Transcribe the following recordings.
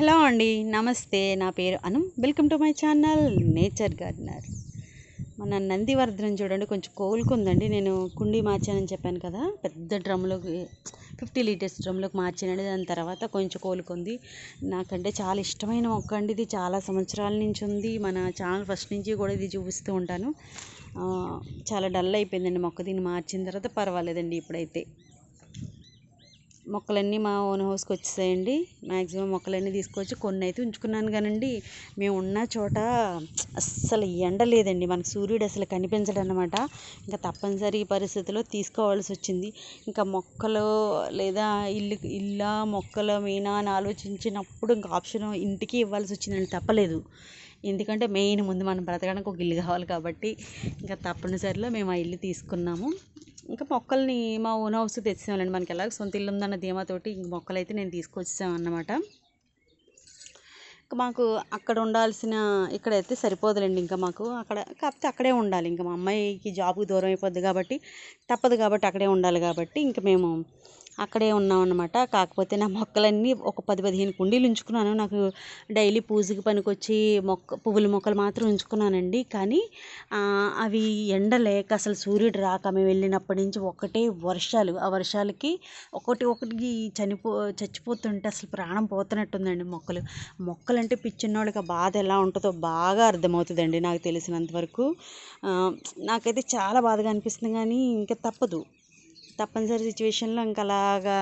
Hello అండి నమస్తే. నా పేరు Anu. Welcome to my channel nature gardener. మన నందివర్ధనం చూడండి కొంచెం కోలుకుందండి. నేను కుండీ మార్చానని చెప్పాను కదా పెద్ద డ్రమ్లోకి ఫిఫ్టీ లీటర్స్ డ్రమ్లోకి మార్చానండి. దాని తర్వాత కొంచెం కోలుకుంది. నాకంటే చాలా ఇష్టమైన మొక్క అండి ఇది. చాలా సంవత్సరాల నుంచి ఉంది. మన ఛానల్ ఫస్ట్ నుంచి కూడా ఇది చూపిస్తూ ఉంటాను. చాలా డల్ అయిపోయిందండి మొక్క. దీన్ని మార్చిన తర్వాత పర్వాలేదండి ఇప్పుడైతే. మొక్కలన్నీ మా ఓన్ హౌస్కి వచ్చేసాయండి. మ్యాక్సిమం మొక్కలన్నీ తీసుకొచ్చి కొన్ని అయితే ఉంచుకున్నాను కానండి. మేము ఉన్న చోట అస్సలు ఎండ లేదండి. మనకు సూర్యుడు అసలు కనిపించడు అనమాట ఇంకా తప్పనిసరి పరిస్థితిలో తీసుకోవాల్సి వచ్చింది. ఇంకా మొక్కలు లేదా ఇల్లు ఇల్లా మొక్కల మీనా అని ఆలోచించినప్పుడు ఇంకా ఆప్షన్ ఇంటికి ఇవ్వాల్సి వచ్చిందండి. తప్పలేదు. ఎందుకంటే మెయిన్ ముందు మనం బ్రతకడానికి ఒక ఇల్లు కావాలి కాబట్టి ఇంకా తప్పనిసరిలో మేము ఆ ఇల్లు తీసుకున్నాము. ఇంకా మొక్కల్ని మా ఓన్ హౌస్ తెచ్చామండి మనకి ఎలాగ సొంత ఇల్లు ఉందన్న ధీమాతోటి ఇంక మొక్కలైతే నేను తీసుకొచ్చాను ఇంకా మాకు అక్కడ ఉండాల్సిన ఇక్కడైతే సరిపోదులేండి ఇంకా మాకు. అక్కడ కాకపోతే అక్కడే ఉండాలి. ఇంకా మా అమ్మాయికి జాబ్కి దూరం అయిపోద్ది కాబట్టి తప్పదు కాబట్టి అక్కడే ఉండాలి కాబట్టి ఇంకా మేము అక్కడే ఉన్నాం అనమాట కాకపోతే నా మొక్కలన్నీ ఒక పది పదిహేను కుండీలు ఉంచుకున్నాను. నాకు డైలీ పూజకి పనికొచ్చి మొక్క పువ్వుల మొక్కలు మాత్రం ఉంచుకున్నానండి. కానీ అవి ఎండలేక అసలు సూర్యుడు రాక మేము వెళ్ళినప్పటి నుంచి ఒకటే వర్షాలు. ఆ వర్షాలకి ఒకటి ఒకటి చనిపో చచ్చిపోతుంటే అసలు ప్రాణం పోతున్నట్టుందండి మొక్కలు. మొక్కలంటే పిచ్చిన్నోళ్ళకి ఆ బాధ ఎలా ఉంటుందో బాగా అర్థమవుతుందండి నాకు తెలిసినంత వరకు. నాకైతే చాలా బాధగా అనిపిస్తుంది కానీ ఇంకా తప్పదు. తప్పనిసరి సిచ్యువేషన్లో ఇంకా అలాగా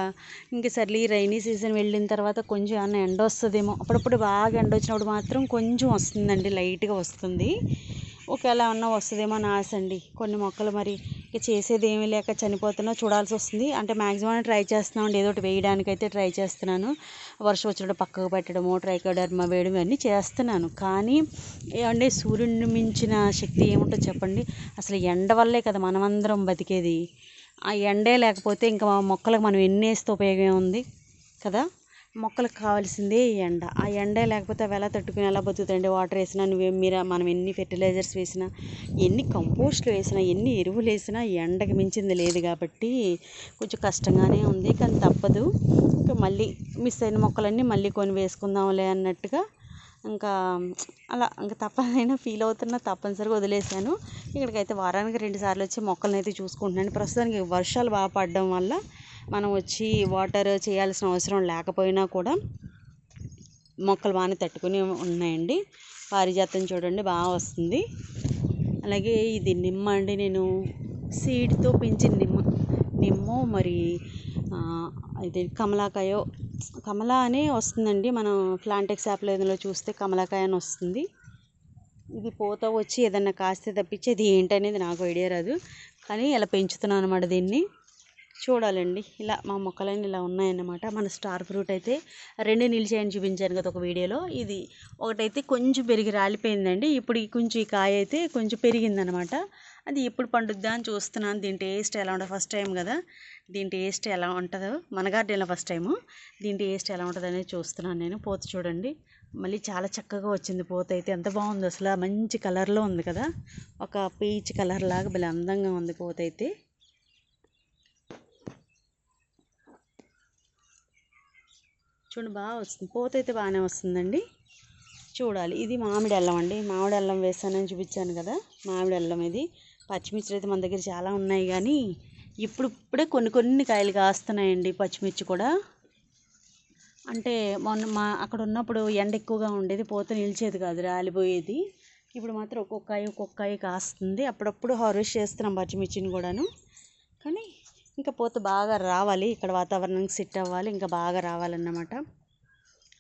ఇంకా సర్లే రైనీ సీజన్ వెళ్ళిన తర్వాత కొంచెం ఏమన్నా ఎండ వస్తుందేమో. అప్పుడప్పుడు బాగా ఎండ వచ్చినప్పుడు మాత్రం కొంచెం వస్తుందండి లైట్గా వస్తుంది. ఒకవేళ ఏమన్నా వస్తుందేమో అని ఆశ అండి. కొన్ని మొక్కలు మరి ఇక చేసేది ఏమీ లేక చనిపోతున్నా చూడాల్సి వస్తుంది. అంటే మ్యాక్సిమం ట్రై చేస్తున్నామండి. ఏదో ఒకటి వేయడానికి అయితే ట్రై చేస్తున్నాను. వర్షం వచ్చినప్పుడు పక్కకు పెట్టడము ట్రైకోడర్మా వేయడం ఇవన్నీ చేస్తున్నాను. కానీ ఏమంటే సూర్యుడిని మించిన శక్తి ఏముంటో చెప్పండి. అసలు ఎండ వల్లే కదా మనమందరం బతికేది. ఆ ఎండే లేకపోతే ఇంకా మొక్కలకు మనం ఎన్ని వేస్తే ఉపయోగం ఉంది కదా? మొక్కలకు కావాల్సిందే ఈ ఎండ. ఆ ఎండే లేకపోతే అవి ఎలా తట్టుకుని ఎలా బతుకుతాయండి వాటర్ వేసినా నువ్వు మీరు మనం ఎన్ని ఫెర్టిలైజర్స్ వేసినా ఎన్ని కంపోస్ట్లు వేసినా ఎన్ని ఎరువులు వేసినా ఎండకి మించింది లేదు కాబట్టి కొంచెం కష్టంగానే ఉంది. కానీ తప్పదు. ఇంకా మళ్ళీ మిస్ అయిన మొక్కలన్నీ మళ్ళీ కొని వేసుకుందాంలే అన్నట్టుగా ఇంకా అలా ఇంకా తప్పదైనా ఫీల్ అవుతున్నా తప్పనిసరిగా వదిలేసాను ఇక్కడికైతే వారానికి రెండుసార్లు వచ్చి మొక్కలను అయితే చూసుకుంటున్నాను. ప్రస్తుతానికి వర్షాలు బాగా పడడం వల్ల మనం వచ్చి వాటర్ చేయాల్సిన అవసరం లేకపోయినా కూడా మొక్కలు బాగానే తట్టుకుని ఉన్నాయండి. పారిజాతం చూడండి బాగా వస్తుంది. అలాగే ఇది నిమ్మ అండి నేను. సీడ్తో పెంచిన నిమ్మ నిమ్మ మరి ఇది కమలాకాయో కమలా అని వస్తుందండి. మనం ప్లాంటెక్స్ యాప్లో ఏదైనా చూస్తే కమలాకాయ అని వస్తుంది. ఇది పూత వచ్చి ఏదన్నా కాస్తే తప్పించి అది ఏంటనేది నాకు ఐడియా రాదు. కానీ ఇలా పెంచుతున్నాను అనమాట దీన్ని. చూడాలండి. ఇలా మా మొక్కలన్నీ ఇలా ఉన్నాయన్నమాట. మన స్టార్ ఫ్రూట్ అయితే రెండు నిలిచాయని చూపించాను కదా ఒక వీడియోలో. ఇది ఒకటైతే కొంచెం పెరిగి రాలిపోయిందండి. ఇప్పుడు కొంచెం ఈ కాయ అయితే కొంచెం పెరిగిందనమాట అది ఎప్పుడు పండుద్దా అని చూస్తున్నాను. దీని టేస్ట్ ఎలా ఉంటుంది ఫస్ట్ టైం కదా. దీని టేస్ట్ ఎలా ఉంటుందో మన గార్డెన్లో ఫస్ట్ టైము. దీని టేస్ట్ ఎలా ఉంటుంది అనేది చూస్తున్నాను నేను. పోత చూడండి. మళ్ళీ చాలా చక్కగా వచ్చింది పోత అయితే. ఎంత బాగుంది అసలు. మంచి కలర్లో ఉంది కదా. ఒక పీచ్ కలర్ లాగా భలే అందంగా ఉంది పోత అయితే. చూడండి బాగా వస్తుంది. పోత అయితే బాగానే వస్తుందండి. చూడాలి. ఇది మామిడి అల్లం అండి. మామిడి అల్లం వేసానని చూపించాను కదా. మామిడి అల్లం ఇది. పచ్చిమిర్చి అయితే మన దగ్గర చాలా ఉన్నాయి కానీ ఇప్పుడు ఇప్పుడే కొన్ని కొన్ని కాయలు కాస్తున్నాయండి పచ్చిమిర్చి కూడా. అంటే మొన్న మా అక్కడ ఉన్నప్పుడు ఎండ ఎక్కువగా ఉండేది పోత నిలిచేది కాదు రాలిపోయేది. ఇప్పుడు మాత్రం ఒక్కొక్క కాయ ఒక్కొక్క కాయ కాస్తుంది. అప్పుడప్పుడు హార్వెస్ట్ చేస్తున్నాం పచ్చిమిర్చిని కూడాను. కానీ ఇంకా పోత బాగా రావాలి ఇక్కడ వాతావరణానికి సెట్ అవ్వాలి ఇంకా బాగా రావాలన్నమాట.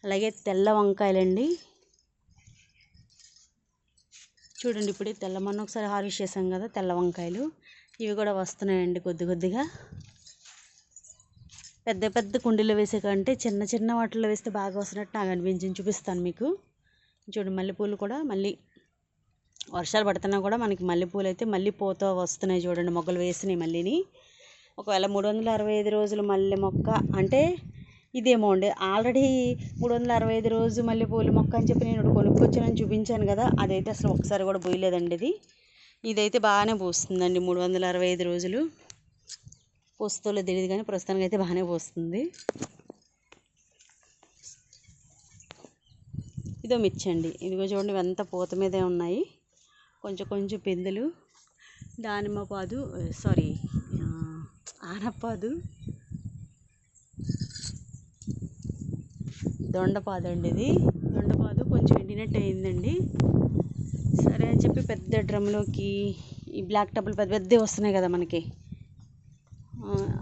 అలాగే తెల్ల వంకాయలండి. చూడండి ఇప్పుడు తెల్లమన్న ఒకసారి హార్వెస్ట్ చేసాం కదా తెల్ల వంకాయలు. ఇవి కూడా వస్తున్నాయండి కొద్ది కొద్దిగా. పెద్ద పెద్ద కుండీలో వేసే కంటే చిన్న చిన్న వాటిల్లో వేస్తే బాగా వస్తున్నట్టు నాకు అనిపించింది. చూపిస్తాను మీకు. చూడండి మల్లెపూలు కూడా మళ్ళీ వర్షాలు పడుతున్నా కూడా మనకి మల్లెపూలు అయితే మళ్ళీ పూత వస్తున్నాయి చూడండి మొగ్గలు వేసినాయి మళ్ళీని. ఒకవేళ మూడు వందల అరవై ఐదు రోజులు మల్లె మొక్క అంటే ఇదేమో అండి ఆల్రెడీ మూడు వందల అరవై ఐదు రోజు మల్లెపూలు మొక్క అని చెప్పి నేను కొనుక్కొచ్చానని చూపించాను కదా అదైతే అసలు ఒకసారి కూడా పోయలేదండి ఇది. ఇదైతే బాగానే పూస్తుందండి మూడు వందల అరవై ఐదు రోజులు. పోస్తుందో తెలియదు కానీ ప్రస్తుతానికి అయితే బాగానే పోస్తుంది. ఇదో మిచ్చండి ఇదిగో చూడండి ఎంత పూత మీదే ఉన్నాయి. కొంచెం కొంచెం పిందెలు. దానిమ్మ పాదు సారీ ఆనపాదు దొండపాదు అండి ఇది దొండపాదు కొంచెం ఎండినట్టు అయిందండి సరే అని చెప్పి పెద్ద డ్రమ్లోకి ఈ బ్లాక్ టబ్బులు పెద్ద పెద్దవి వస్తున్నాయి కదా మనకి.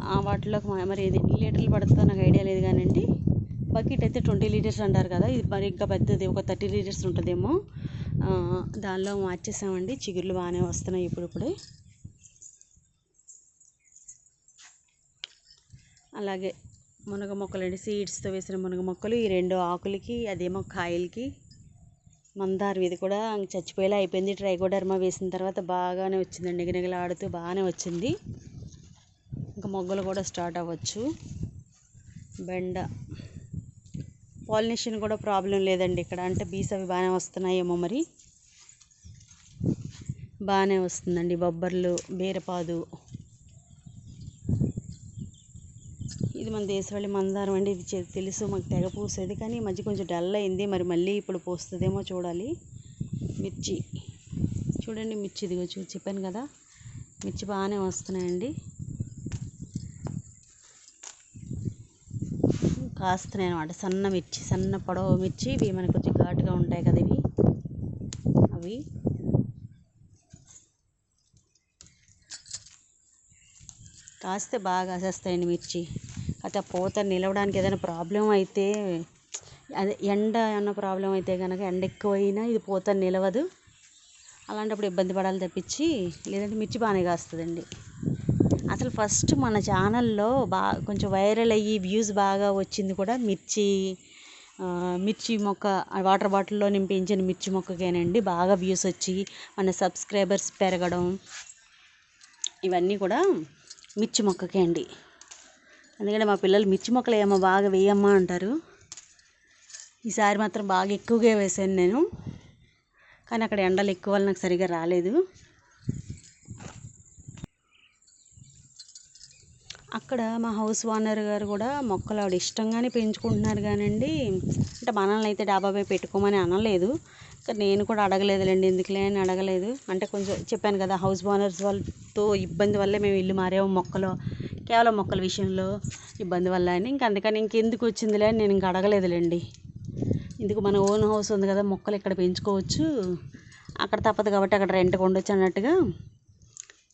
ఆ, వాటిలోకి మరి ఇది ఎన్ని లీటర్లు పడుతుందో నాకు ఐడియా లేదు కానండి. బకెట్ అయితే ట్వంటీ లీటర్స్ అంటారు కదా ఇది మరి ఇంకా పెద్దది ఒక థర్టీ లీటర్స్ ఉంటుందేమో. దానిలో మార్చేసామండి చిగుర్లు బాగానే వస్తున్నాయి ఇప్పుడిప్పుడే అలాగే మునగ మొక్కలండి. సీడ్స్తో వేసిన మునగ మొక్కలు ఈ రెండు ఆకులకి అదేమో కాయలకి మందారం ఇది కూడా చచ్చిపోయేలా అయిపోయింది. ట్రైకోడర్మా వేసిన తర్వాత బాగానే వచ్చిందండి. నిగనిగలాడుతూ బాగానే వచ్చింది. ఇంకా మొగ్గలు కూడా స్టార్ట్ అవ్వచ్చు. బెండ. పాలినేషన్ కూడా ప్రాబ్లం లేదండి ఇక్కడ. అంటే బీస్ అవి బాగానే వస్తున్నాయేమో మరి. బాగానే వస్తుందండి. బొబ్బర్లు బీరపాదు ఇది మన దేశవాళి మందారం అండి ఇది తెలుసు మాకు తెగ పూసేది. కానీ ఈ మధ్య కొంచెం డల్ అయింది. మరి మళ్ళీ ఇప్పుడు పూస్తుందేమో చూడాలి. మిర్చి. చూడండి మిర్చి ఇదిగో చూ చెప్పాను కదా. మిర్చి బాగానే వస్తున్నాయండి. కాస్తున్నాయి అనమాట సన్న మిర్చి సన్న పొడవు మిర్చి. ఇవి మనకు కొంచెం ఘాటుగా ఉంటాయి కదా ఇవి. అవి. కాస్తే బాగా కాసేస్తాయండి మిర్చి. అయితే ఆ పూత నిలవడానికి ఏదైనా ప్రాబ్లం అయితే అదే ఎండ అన్న ప్రాబ్లం అయితే కనుక ఎండ ఎక్కువైనా ఇది పూత నిలవదు. అలాంటప్పుడు ఇబ్బంది పడాలి తప్పించి లేదంటే మిర్చి బాగానే కాస్తుందండి. అసలు ఫస్ట్ మన ఛానల్లో బాగా కొంచెం వైరల్ అయ్యి వ్యూస్ బాగా వచ్చింది కూడా మిర్చి మిర్చి మొక్క వాటర్ బాటిల్లో నింపించిన మిర్చి మొక్కకేనండి. బాగా వ్యూస్ వచ్చి మన సబ్స్క్రైబర్స్ పెరగడం ఇవన్నీ కూడా మిర్చి మొక్కకే అండి. ఎందుకంటే మా పిల్లలు మిర్చి మొక్కలు ఏమో బాగా వేయమ్మా అంటారు. ఈసారి మాత్రం బాగా ఎక్కువగా వేసాను నేను. కానీ అక్కడ ఎండలు ఎక్కువ నాకు సరిగా రాలేదు. అక్కడ మా హౌస్ ఓనర్ గారు కూడా మొక్కలు ఆవిడ ఇష్టంగానే పెంచుకుంటున్నారు కానండి. అంటే మనల్ని అయితే డాబాపై పెట్టుకోమని అనలేదు. కానీ నేను కూడా అడగలేదులేండి ఎందుకులే అని అడగలేదు. అంటే కొంచెం చెప్పాను కదా హౌస్ ఓనర్స్ వాళ్ళతో ఇబ్బంది వల్లే మేము ఇల్లు మారేము మొక్కలు కేవలం మొక్కల విషయంలో ఇబ్బంది వల్ల అని. ఇంక అందుకని ఇంకెందుకు వచ్చిందిలే అని నేను ఇంక అడగలేదులేండి ఇందుకు మన ఓన్ హౌస్ ఉంది కదా మొక్కలు ఇక్కడ పెంచుకోవచ్చు. అక్కడ తప్పదు కాబట్టి అక్కడ రెంట్కి ఉండొచ్చు అన్నట్టుగా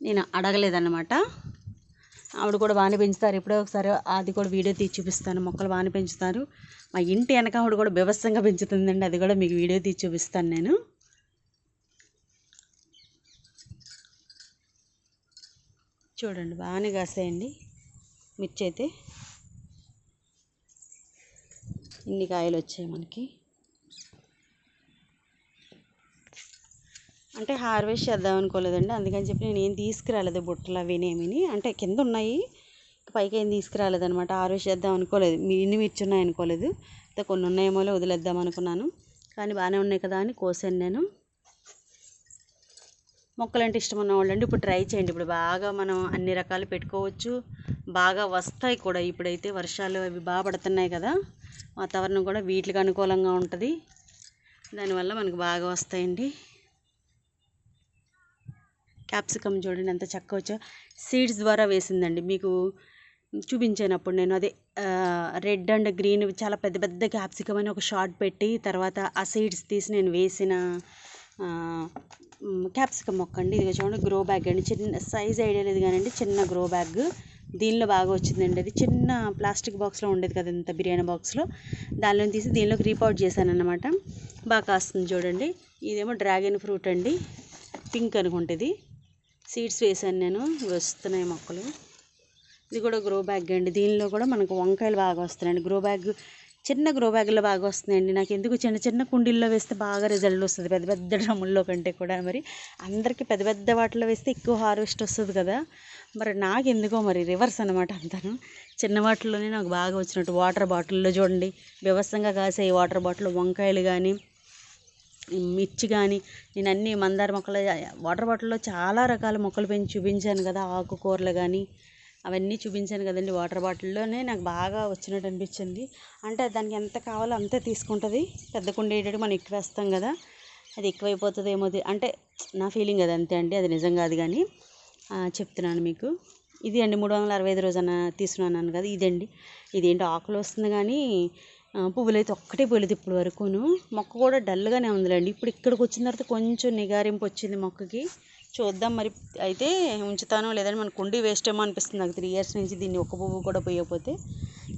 నేను అడగలేదన్నమాట. ఆవిడ కూడా బాగానే పెంచుతారు. ఎప్పుడో ఒకసారి అది కూడా వీడియో తీసి చూపిస్తాను. మొక్కలు బాగానే పెంచుతారు. మా ఇంటి వెనక ఆవిడ కూడా బీభత్సంగా పెంచుతుందండి. అది కూడా మీకు వీడియో తీసి చూపిస్తాను నేను. చూడండి బాగానే కాసాయండి. మిర్చి అయితే ఇన్ని కాయలు వచ్చాయి మనకి. అంటే హార్వెస్ట్ చేద్దాం అనుకోలేదండి అందుకని చెప్పి నేను ఏం తీసుకురాలేదు బుట్టలు అవినేమిని అంటే కింద ఉన్నాయి పైకి ఏం తీసుకురాలేదు అనమాట హార్వెస్ట్ చేద్దాం అనుకోలేదు మీ ఇన్ని మిర్చి ఉన్నాయి అనుకోలేదు అయితే కొన్ని ఉన్నాయేమో వదిలేద్దాం అనుకున్నాను. కానీ బాగానే ఉన్నాయి కదా అని కోసాను నేను. మొక్కలు అంటే ఇష్టం ఉన్న వాళ్ళండి ఇప్పుడు ట్రై చేయండి. ఇప్పుడు బాగా మనం అన్ని రకాలు పెట్టుకోవచ్చు. బాగా వస్తాయి కూడా. ఇప్పుడైతే వర్షాలు అవి బాగా పడుతున్నాయి కదా. వాతావరణం కూడా వీటికి అనుకూలంగా ఉంటుంది. దానివల్ల మనకు బాగా వస్తాయండి. క్యాప్సికమ్ చూడండి. ఎంత చక్క వచ్చా. సీడ్స్ ద్వారా వేసిందండి. మీకు చూపించానప్పుడు నేను అదే రెడ్ అండ్ గ్రీన్ చాలా పెద్ద పెద్ద క్యాప్సికమ్ అని ఒక షార్ట్ పెట్టి తర్వాత ఆ సీడ్స్ తీసి నేను వేసిన క్యాప్సికమ్ మొక్క అండి ఇదిగో చూడండి గ్రో బ్యాగ్ అండి. చిన్న సైజ్ ఐడియా లేదు కానండి చిన్న గ్రో బ్యాగ్ దీనిలో బాగా వచ్చిందండి అది. చిన్న ప్లాస్టిక్ బాక్స్లో ఉండేది కదా ఇంత బిర్యానీ బాక్స్లో దానిలో తీసి దీనిలోకి రీపౌట్ చేశాను బాగా కాస్తుంది చూడండి. ఇదేమో డ్రాగన్ ఫ్రూట్ అండి. పింక్ అనుకుంటుంది. సీడ్స్ వేసాను నేను. వస్తున్నాయి మొక్కలు. ఇది కూడా గ్రో బ్యాగ్ అండి. దీనిలో కూడా మనకు వంకాయలు బాగా వస్తున్నాయండి. గ్రో బ్యాగ్ చిన్న గ్రో బ్యాగ్లో బాగా వస్తున్నాయండి. నాకు ఎందుకు చిన్న చిన్న కుండీల్లో వేస్తే బాగా రిజల్ట్ వస్తుంది. పెద్ద పెద్ద డ్రమ్ముల్లో కంటే కూడా మరి అందరికీ పెద్ద పెద్ద వాటిలో వేస్తే ఎక్కువ హార్వెస్ట్ వస్తుంది కదా. మరి నాకు ఎందుకో మరి రివర్స్ అనమాట అంతాను. చిన్న వాటిల్లోనే నాకు బాగా వచ్చినట్టు వాటర్ బాటిల్లో చూడండి. వ్యవస్థంగా కాసే ఈ వాటర్ బాటిల్ వంకాయలు కానీ మిర్చి కానీ నేను అన్ని మందార మొక్కలు వాటర్ బాటిల్లో చాలా రకాల మొక్కలు పెంచి చూపించాను కదా. ఆకుకూరలు కానీ అవన్నీ చూపించాను కదండి వాటర్ బాటిల్లోనే. నాకు బాగా వచ్చినట్టు అనిపించింది. అంటే దానికి ఎంత కావాలో అంతే తీసుకుంటుంది. పెద్ద కుండ మనం ఎక్కువ వేస్తాం కదా అది ఎక్కువైపోతుందేమో అంటే నా ఫీలింగ్ అది అంతే అండి అది నిజం కాదు కానీ చెప్తున్నాను మీకు. ఇది అండి మూడు వందల అరవై ఐదు రోజున తీసుకున్నాను కదా ఇదండి. ఇదేంటి ఆకులు వస్తుంది కానీ పువ్వులు అయితే ఒక్కటే పోలేదు ఇప్పుడు వరకును. మొక్క కూడా డల్గానే ఉందిలేండి. ఇప్పుడు ఇక్కడికి వచ్చిన తర్వాత కొంచెం నిగారింపు వచ్చింది మొక్కకి. చూద్దాం మరి. అయితే ఉంచుతాను లేదంటే మన కుండీ వేస్ట్ ఏమో అనిపిస్తుంది నాకు త్రీ ఇయర్స్ నుంచి దీన్ని ఒక్క పువ్వు కూడా పోయకపోతే.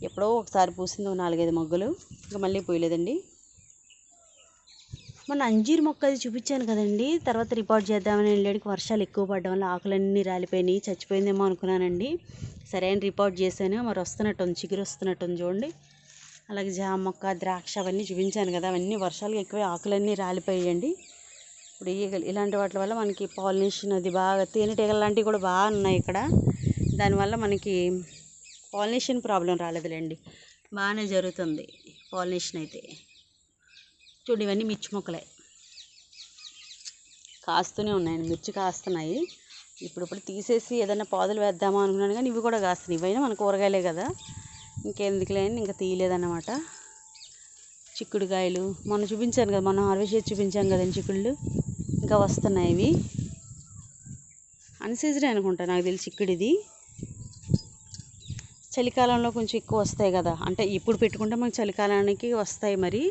ఎప్పుడో ఒకసారి పూసింది నాలుగైదు మొగ్గలు. ఇంకా మళ్ళీ పోయలేదండి. మన అంజీర్ మొక్క అది చూపించాను కదండి. తర్వాత రిపోర్ట్ చేద్దామని వెళ్ళడానికి వర్షాలు ఎక్కువ పడడం వల్ల ఆకులన్నీ రాలిపోయినాయి. చచ్చిపోయిందేమో అనుకున్నానండి. సరే అని రిపోర్ట్ చేశాను. మరి వస్తున్నట్టుంది చిగురు వస్తున్నట్టుంది చూడండి. అలాగే జామ మొక్క ద్రాక్ష అవన్నీ చూపించాను కదా. అవన్నీ వర్షాలు ఎక్కువ ఆకులన్నీ రాలిపోయాయండి. ఇప్పుడు ఈగలు ఇలాంటి వాటి వల్ల మనకి పాలినేషన్ అది బాగా తేనెటీగలు లాంటివి కూడా బాగా ఉన్నాయి ఇక్కడ. దానివల్ల మనకి పాలినేషన్ ప్రాబ్లం రాలేదులేండి. బాగానే జరుగుతుంది పాలినేషన్ అయితే. చూడు ఇవన్నీ మిర్చి మొక్కలే. కాస్తూనే ఉన్నాయండి. మిర్చి కాస్తున్నాయి. ఇప్పుడు ఇప్పుడు తీసేసి ఏదైనా పాదులు వేద్దామా అనుకున్నాను కానీ ఇవి కూడా కాస్తున్నాయి. ఇవైనా మన కూరగాయలే కదా. ఇంకెందుకులే అని ఇంకా తీయలేదన్నమాట. చిక్కుడుకాయలు మొన్న చూపించాను కదా మొన్న హార్వెస్ట్ చేసి చూపించాను కదండి చిక్కుళ్ళు. ఇంకా వస్తున్నాయి ఇవి. అన్సీజన్ అనుకుంటా నాకు తెలిసి ఇక్కడిది. చలికాలంలో కొంచెం ఎక్కువ వస్తాయి కదా. అంటే ఇప్పుడు పెట్టుకుంటే మనకి చలికాలానికి వస్తాయి మరి.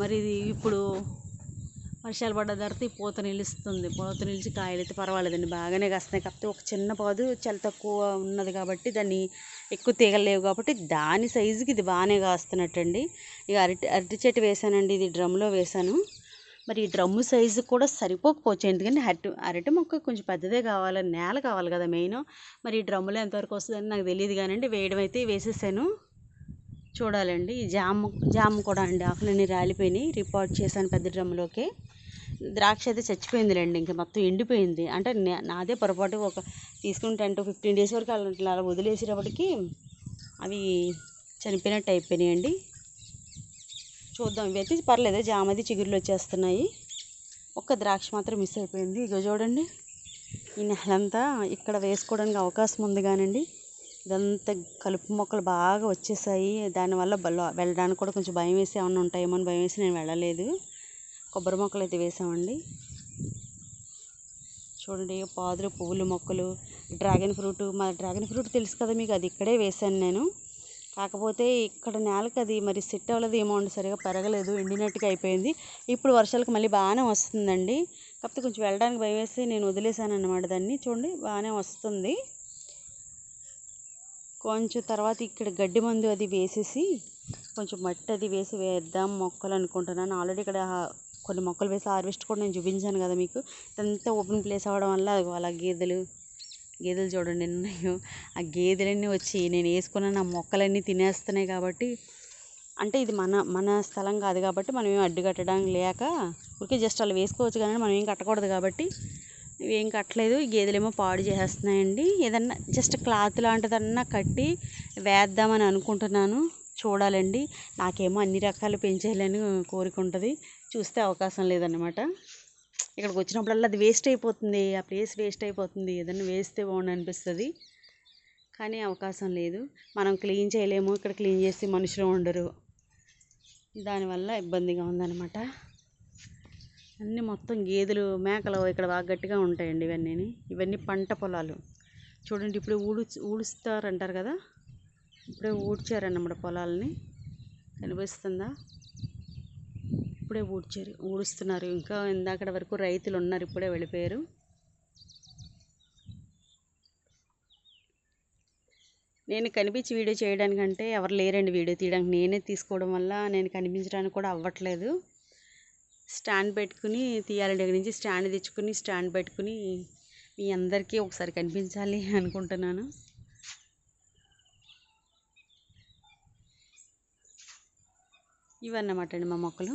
మరి ఇది ఇప్పుడు వర్షాలు పడ్డ తర్వాత ఈ పూత నిలుస్తుంది. పూత నిలిచి కాయలు అయితే పర్వాలేదండి. బాగానే కాస్తున్నాయి. కాకపోతే ఒక చిన్న పాదు చలి తక్కువ ఉన్నది కాబట్టి దాన్ని ఎక్కువ తీగలేవు కాబట్టి దాని సైజుకి ఇది బాగానే కాస్తున్నట్టండి. ఇక అరటి అరటి చెట్టు వేసానండి. ఇది డ్రమ్లో వేసాను. మరి ఈ డ్రమ్ము సైజు కూడా సరిపోకపోవచ్చు. ఎందుకంటే అరటి అరటి మొక్క కొంచెం పెద్దదే కావాలి నేల కావాలి కదా మెయిన్. మరి ఈ డ్రమ్ములో ఎంతవరకు వస్తుందని నాకు తెలియదు కానండి వేయడం అయితే వేసేసాను. చూడాలండి. ఈ జామ జామ కూడా అండి ఆకులన్నీ రాలిపోయినాయి. రిపోర్ట్ చేశాను పెద్ద డ్రమ్ములోకి. ద్రాక్ష అయితే చచ్చిపోయిందిలేండి ఇంకా మొత్తం ఎండిపోయింది. అంటే నే- నాదే పొరపాటు ఒక తీసుకుని టెన్ టు ఫిఫ్టీన్ డేస్ వరకు అలా అలా వదిలేసేటప్పటికి అవి చనిపోయినట్టు అయిపోయినాయండి. చూద్దాం. ఇవైతే పర్లేదు జామది చిగురులు వచ్చేస్తున్నాయి. ఒక్క ద్రాక్ష మాత్రం మిస్ అయిపోయింది. ఇగో చూడండి. ఈ నెలంతా ఇక్కడ వేసుకోవడానికి అవకాశం ఉంది కానండి. ఇదంతా కలుపు మొక్కలు బాగా వచ్చేసాయి. దానివల్ల వెళ్ళడానికి కూడా కొంచెం భయం వేసి ఏమన్నా ఉంటాయేమో అని భయం వేసి నేను వెళ్ళలేదు. కొబ్బరి మొక్కలు అయితే వేసామండి. చూడండి పాదులు పువ్వులు మొక్కలు డ్రాగన్ ఫ్రూట్. మా డ్రాగన్ ఫ్రూట్ తెలుసు కదా మీకు అది ఇక్కడే వేశాను నేను. కాకపోతే ఇక్కడ నేలకి అది మరి సెట్ అవ్వలేదు ఏమో అండి సరిగా పెరగలేదు ఎండినట్టుగా అయిపోయింది. ఇప్పుడు వర్షాలకు మళ్ళీ బాగానే వస్తుందండి. కాకపోతే కొంచెం వెళ్ళడానికి భయం వేసి నేను వదిలేసాను అన్నమాట దాన్ని. చూడండి బాగానే వస్తుంది. కొంచెం తర్వాత ఇక్కడ గడ్డి మందు అది వేసేసి కొంచెం మట్టి అది వేసి వేద్దాం మొక్కలు అనుకుంటున్నాను. ఆల్రెడీ ఇక్కడ కొన్ని మొక్కలు వేసి హార్వెస్ట్ కూడా నేను చూపించాను కదా మీకు. ఇదంతా ఓపెన్ ప్లేస్ అవ్వడం వల్ల అలా గేదెలు గేదెలు చూడండి ఎన్ని ఉన్నాయో ఆ గేదెలన్నీ వచ్చి నేను వేసుకున్న నా మొక్కలన్నీ తినేస్తున్నాయి కాబట్టి అంటే ఇది మన మన స్థలం కాదు కాబట్టి మనం ఏం అడ్డు కట్టడం లేక ఊరికే జస్ట్ అలా వేసుకోవచ్చు కానీ మనం ఏం కట్టకూడదు కాబట్టి ఏం కట్టలేదు. ఈ గేదెలేమో పాడు చేసేస్తున్నాయండి ఏదన్నా జస్ట్ క్లాత్ లాంటిదన్నా కట్టి వేద్దామని అనుకుంటున్నాను. చూడాలండి. నాకేమో అన్ని రకాలు పెంచేయాలని కోరిక ఉంటుంది. చూస్తే అవకాశం లేదన్నమాట. ఇక్కడికి వచ్చినప్పుడల్లా అది వేస్ట్ అయిపోతుంది. ఆ ప్లేస్ వేస్ట్ అయిపోతుంది. ఏదన్నా వేస్తే బాగుండు అనిపిస్తుంది. కానీ అవకాశం లేదు. మనం క్లీన్ చేయలేము. ఇక్కడ క్లీన్ చేసి మనుషులు ఉండరు. దానివల్ల ఇబ్బందిగా ఉందన్నమాట. అన్నీ మొత్తం గేదెలు మేకలు ఇక్కడ బాగా గట్టిగా ఉంటాయండి ఇవన్నీ ఇవన్నీ పంట పొలాలు. చూడండి ఇప్పుడు ఊడు ఊడుస్తారంటారు కదా? ఇప్పుడే ఊడ్చారన్నమాట పొలాలని. కనిపిస్తుందా? ఇప్పుడే ఊడ్చారు ఊడుస్తున్నారు. ఇంకా ఇందాకడ వరకు రైతులు ఉన్నారు ఇప్పుడే వెళ్ళిపోయారు. నేను కనిపించి వీడియో చేయడానికంటే ఎవరు లేరండి వీడియో తీయడానికి. నేనే తీసుకోవడం వల్ల నేను కనిపించడానికి కూడా అవ్వట్లేదు. స్టాండ్ పెట్టుకుని తీయాలి దగ్గర నుంచి స్టాండ్ తెచ్చుకుని స్టాండ్ పెట్టుకుని మీ అందరికీ ఒకసారి కనిపించాలి అనుకుంటున్నాను. ఇవన్నమాట అండి మా మొక్కలు.